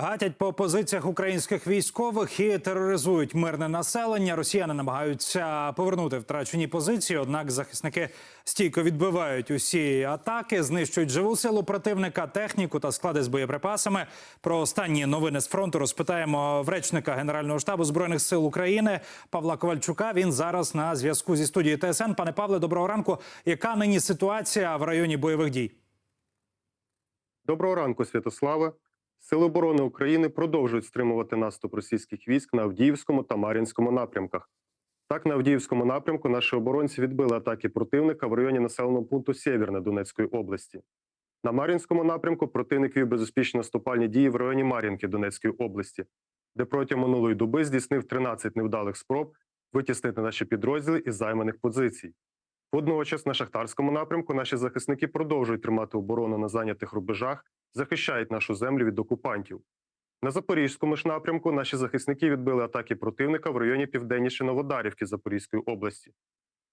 Гатять по позиціях українських військових і тероризують мирне населення. Росіяни намагаються повернути втрачені позиції. Однак захисники стійко відбивають усі атаки, знищують живу силу противника, техніку та склади з боєприпасами. Про останні новини з фронту розпитаємо в речника Генерального штабу збройних сил України Павла Ковальчука. Він зараз на зв'язку зі студією ТСН. Пане Павле, доброго ранку. Яка нині ситуація в районі бойових дій? Доброго ранку, Святославе. Сили оборони України продовжують стримувати наступ російських військ на Авдіївському та Мар'їнському напрямках. Так, на Авдіївському напрямку наші оборонці відбили атаки противника в районі населеного пункту Сєвєрне Донецької області. На Мар'їнському напрямку противник вів безуспішні наступальні дії в районі Мар'їнки Донецької області, де протягом минулої доби здійснив 13 невдалих спроб витіснити наші підрозділи із займаних позицій. Водночас на шахтарському напрямку наші захисники продовжують тримати оборону на зайнятих рубежах, захищають нашу землю від окупантів. На Запорізькому ж напрямку наші захисники відбили атаки противника в районі південніше Новодарівки Запорізької області.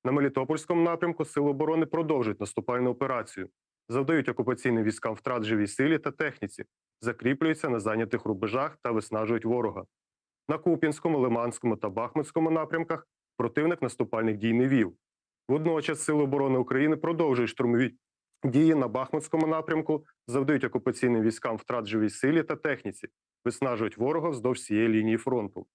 На Мелітопольському напрямку Сили оборони продовжують наступальну операцію, завдають окупаційним військам втрат живій силі та техніці, закріплюються на зайнятих рубежах та виснажують ворога. На Куп'янському, Лиманському та Бахмутському напрямках противник наступальних дій не вів. Водночас Сили оборони України продовжують штурмові дії на Бахмутському напрямку, завдають окупаційним військам втрат живій силі та техніці, виснажують ворога вздовж всієї лінії фронту.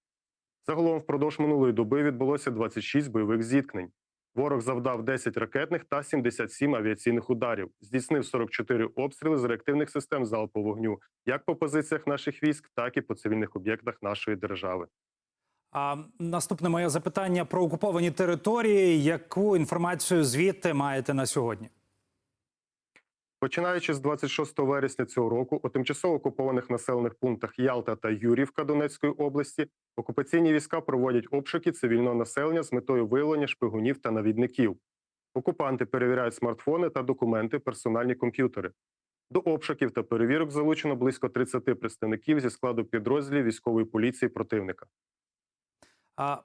Загалом впродовж минулої доби відбулося 26 бойових зіткнень. Ворог завдав 10 ракетних та 77 авіаційних ударів, здійснив 44 обстріли з реактивних систем залпового вогню як по позиціях наших військ, так і по цивільних об'єктах нашої держави. А наступне моє запитання про окуповані території. Яку інформацію звідти маєте на сьогодні? Починаючи з 26 вересня цього року, у тимчасово окупованих населених пунктах Ялта та Юрівка Донецької області окупаційні війська проводять обшуки цивільного населення з метою виявлення шпигунів та навідників. Окупанти перевіряють смартфони та документи, персональні комп'ютери. До обшуків та перевірок залучено близько 30 представників зі складу підрозділів військової поліції противника.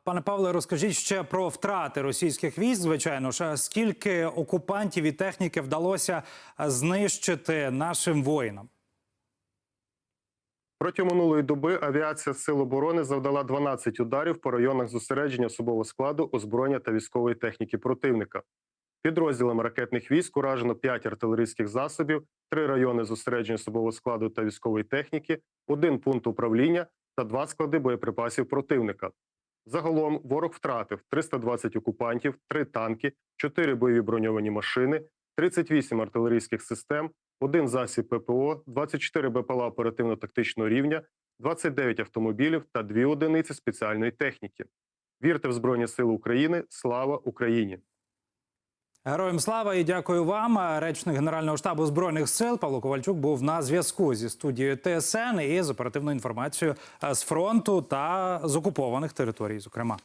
Пане Павле, розкажіть ще про втрати російських військ. Звичайно ж, скільки окупантів і техніки вдалося знищити нашим воїнам? Протягом минулої доби авіація Сил оборони завдала 12 ударів по районах зосередження особового складу, озброєння та військової техніки противника. Підрозділами ракетних військ уражено 5 артилерійських засобів, 3 райони зосередження особового складу та військової техніки, 1 пункт управління та 2 склади боєприпасів противника. Загалом ворог втратив 320 окупантів, 3 танки, 4 бойові броньовані машини, 38 артилерійських систем, один засіб ППО, 24 БПЛА оперативно-тактичного рівня, 29 автомобілів та 2 одиниці спеціальної техніки. Вірте в Збройні Сили України! Слава Україні! Героям слава і дякую вам. Речник Генерального штабу збройних сил Павло Ковальчук був на зв'язку зі студією ТСН і з оперативною інформацією з фронту та з окупованих територій, зокрема.